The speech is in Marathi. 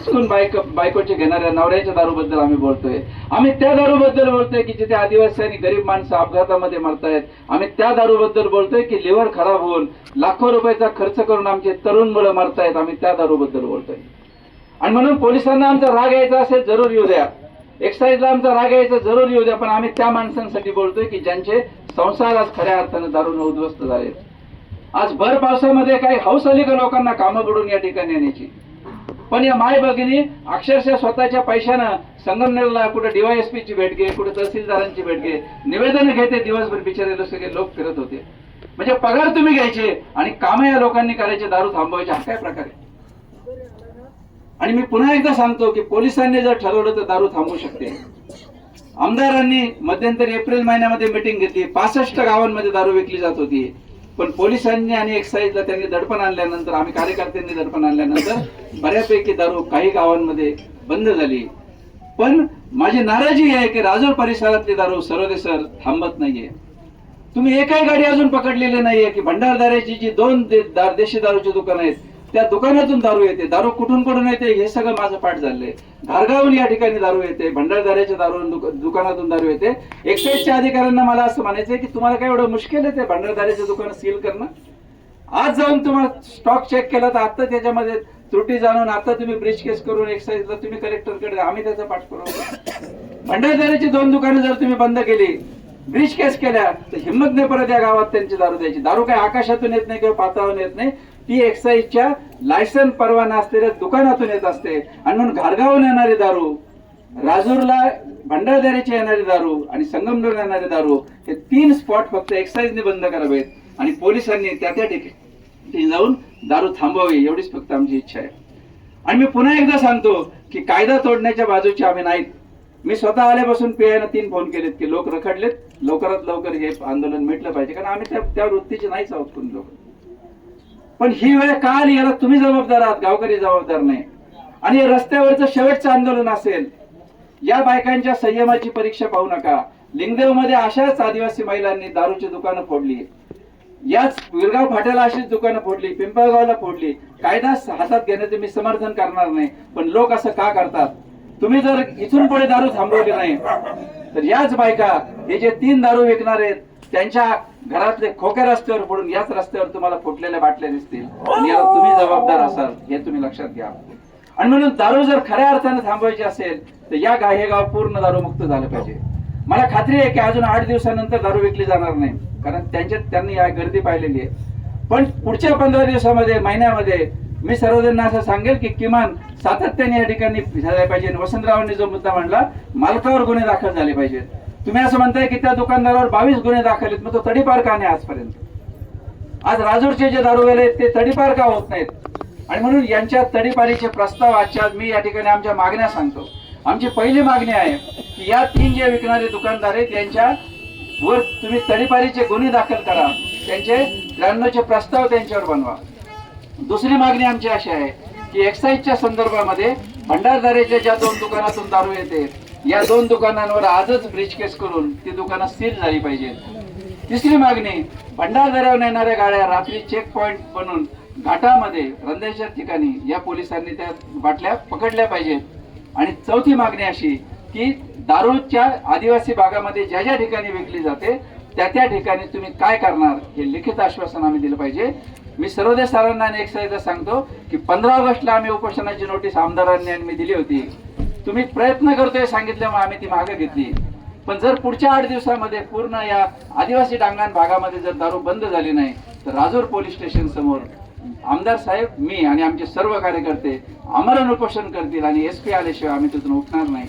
हिसकून बायक बायकोचे घेणाऱ्या नवऱ्याच्या दारूबद्दल आम्ही बोलतोय. आम्ही त्या दारूबद्दल बोलतोय की जिथे आदिवासी आणि गरीब माणसं अपघातामध्ये मरतायत आम्ही त्या दारूबद्दल बोलतोय की लिव्हर खराब होऊन लाखो रुपयाचा खर्च करून आमचे तरुण मुलं मरतायत आम्ही त्या दारूबद्दल बोलतोय. आणि म्हणून पोलिसांना आमचा राग यायचा असेल जरूर येऊ द्या. एक्साईजला आमचा राग यायचा जरूर येऊ द्या पण आम्ही त्या माणसांसाठी बोलतोय की ज्यांचे संसार आज खऱ्या अर्थानं दारून उद्ध्वस्त झालेत. आज भर पावसामध्ये काही हौस आली का लोकांना? कामं बुडून या ठिकाणी येण्याची पण या माय भगिनी अक्षरशः स्वतःच्या पैशानं संगमनेरला कुठे डीवायएसपी ची भेट घे कुठे तहसीलदारांची भेट घे निवेदन घेते दिवसभर बिचारे सगळे लोक फिरत होते. म्हणजे पगार तुम्ही घ्यायचे आणि काम या लोकांनी करायचे दारू थांबवायचे हा काय प्रकार आहे? आणि मी पुन्हा एकदा सांगतो की पोलिसांनी जर ठरवलं तर दारू थांबवू शकते. आमदारांनी मध्यंतरी एप्रिल महिन्यामध्ये मीटिंग घेतली पासष्ट गावांमध्ये दारू विकली जात होती. पण पोलिसांनी आणि एक्साईजला त्यांनी दडपण आणल्यानंतर आम्ही कार्यकर्त्यांनी दडपण आणल्यानंतर बऱ्यापैकी दारू काही गावांमध्ये बंद झाली. पण माझी नाराजी आहे की राजूर परिसरातली दारू सर्वदे सर थांबत नाहीये. तुम्ही एकही गाडी अजून पकडलेली नाहीये की भंडारदाऱ्याची जी दोन दे- देशी दारूची दुकानं आहेत त्या दुकानातून दारू येते. दारू कुठून कुठून येते हे सगळं माझं पाठ झालंय. धारगावून या ठिकाणी दारू येते. भंडारदाऱ्याच्या दारू दुकानातून दारू येते. एक्साईजच्या अधिकाऱ्यांना मला असं म्हणायचंय की तुम्हाला काय एवढं मुश्किल आहे ते भंडारदाऱ्याचं दुकान सील करणं? आज जाऊन तुम्हाला स्टॉक चेक केला तर आता त्याच्यामध्ये त्रुटी जाणून आता तुम्ही ब्रिज केस करून एक्साईजला तुम्ही कलेक्टरकडे आम्ही त्याचा पाठ करू. भंडारदाऱ्याची दोन दुकानं जर तुम्ही बंद केली ब्रिज केस केल्या तर हिंमत नाही परत या गावात त्यांची दारू द्यायची. दारू काय आकाशातून येत नाही किंवा पाताळून येत नाही. ती एक्साईजच्या लायसन परवाना असलेल्या दुकानातून येत असते. आणि म्हणून घारगावून येणारे दारू राजूरला भंडारदारीचे येणारे दारू आणि संगमनेर येणारे दारू हे तीन स्पॉट फक्त एक्साईजने बंद करावेत. आणि पोलिसांनी त्या त्या ठिकाणी जाऊन दारू थांबवावी एवढीच फक्त आमची इच्छा आहे. आणि मी पुन्हा एकदा सांगतो की कायदा तोडण्याच्या बाजूचे आम्ही नाहीत. मी स्वतः आल्यापासून पीआयनं तीन फोन केलेत की लोक रखडलेत. लवकरात लवकर हे आंदोलन मिटलं पाहिजे. कारण आम्ही त्या त्या वृत्तीचे नाहीच आहोत कोणी लोक. पण ही वेळ का आली याला तुम्ही जबाबदार आहात गावकरी जबाबदार नाही. आणि रस्त्यावरचं शेवटचं आंदोलन असेल या बायकांच्या संयमाची परीक्षा पाहू नका. लिंगदेवमध्ये अशाच आदिवासी महिलांनी दारूची दुकानं फोडली. याच विरगाव फाट्याला अशीच दुकानं फोडली पिंपळगावला फोडली. कायदा हातात घेण्याचं मी समर्थन करणार नाही पण लोक असं का करतात? तुम्ही जर इथून पुढे दारू थांबवली नाही तर याच बायका हे जे तीन दारू विकणार आहेत त्यांच्या घरातले खोके रस्त्यावर पडून याच रस्त्यावर तुम्हाला फुटलेल्या बाटल्या दिसतील. आणि याला तुम्ही जबाबदार असाल हे तुम्ही लक्षात घ्या. आणि म्हणून दारू जर खऱ्या अर्थाने थांबवायची असेल तर या गा हे गाव पूर्ण दारू मुक्त झालं पाहिजे. मला खात्री आहे की अजून आठ दिवसानंतर दारू विकली जाणार नाही कारण त्यांच्यात त्यांनी या गर्दी पाहिलेली आहे. पण पुढच्या पंधरा दिवसामध्ये महिन्यामध्ये मी सर्वजणांना असं सांगेल की किमान सातत्याने या ठिकाणी झाले पाहिजे. आणि वसंतरावांनी जो मुद्दा मांडला मालकावर गुन्हे दाखल झाले पाहिजेत. तुम्ही असं म्हणताय की त्या दुकानदारावर बावीस गुन्हे दाखल आहेत मग तो तडीपार का नाही आजपर्यंत? आज राजूरचे जे दारुगेले आहेत ते तडीपार का होत नाहीत? आणि म्हणून यांच्या तडीपारीचे प्रस्ताव आजच्या आज मी या ठिकाणी आमच्या मागण्या सांगतो. आमची पहिली मागणी आहे की या तीन जे विकणारे दुकानदार आहेत यांच्या वर तुम्ही तडीपारीचे गुन्हे दाखल करा. त्यांचे त्र्याण्णवचे प्रस्ताव त्यांच्यावर बनवा. दुसरी मागणी आमची अशी आहे की एक्साईजच्या संदर्भामध्ये भंडारदारेच्या ज्या दोन दुकानातून दारू येते या दोन दुकानांवर आजच ब्रिज केस करून ती दुकानं सील झाली पाहिजेत. तिसरी मागणी भंडारदऱ्यावर येणाऱ्या गाड्या रात्री चेक पॉईंट बनवून घाटामध्ये रंध्याच्या ठिकाणी या पोलिसांनी त्या बाटल्या पकडल्या पाहिजेत. आणि चौथी मागणी अशी की दारूच्या आदिवासी भागामध्ये ज्या ज्या ठिकाणी विकली जाते त्या त्या ठिकाणी तुम्ही काय करणार हे लिखित आश्वासन आम्ही दिलं पाहिजे. मी सर्वोदय सरांना आणि एक सांगतो की पंधरा ऑगस्टला आम्ही उपोषणाची नोटीस आमदारांनी आणि मी दिली होती. तुम्ही प्रयत्न करतोय सांगितल्यामुळे आम्ही ती मागे घेतली. पण जर पुढच्या आठ दिवसामध्ये पूर्ण या आदिवासी डांगण भागामध्ये जर दारू बंद झाली नाही तर राजूर पोलीस स्टेशन समोर आमदार साहेब मी आणि आमचे सर्व कार्यकर्ते आमरण उपोषण करतील आणि एस पी आल्याशिवाय आम्ही तिथून उठणार नाही.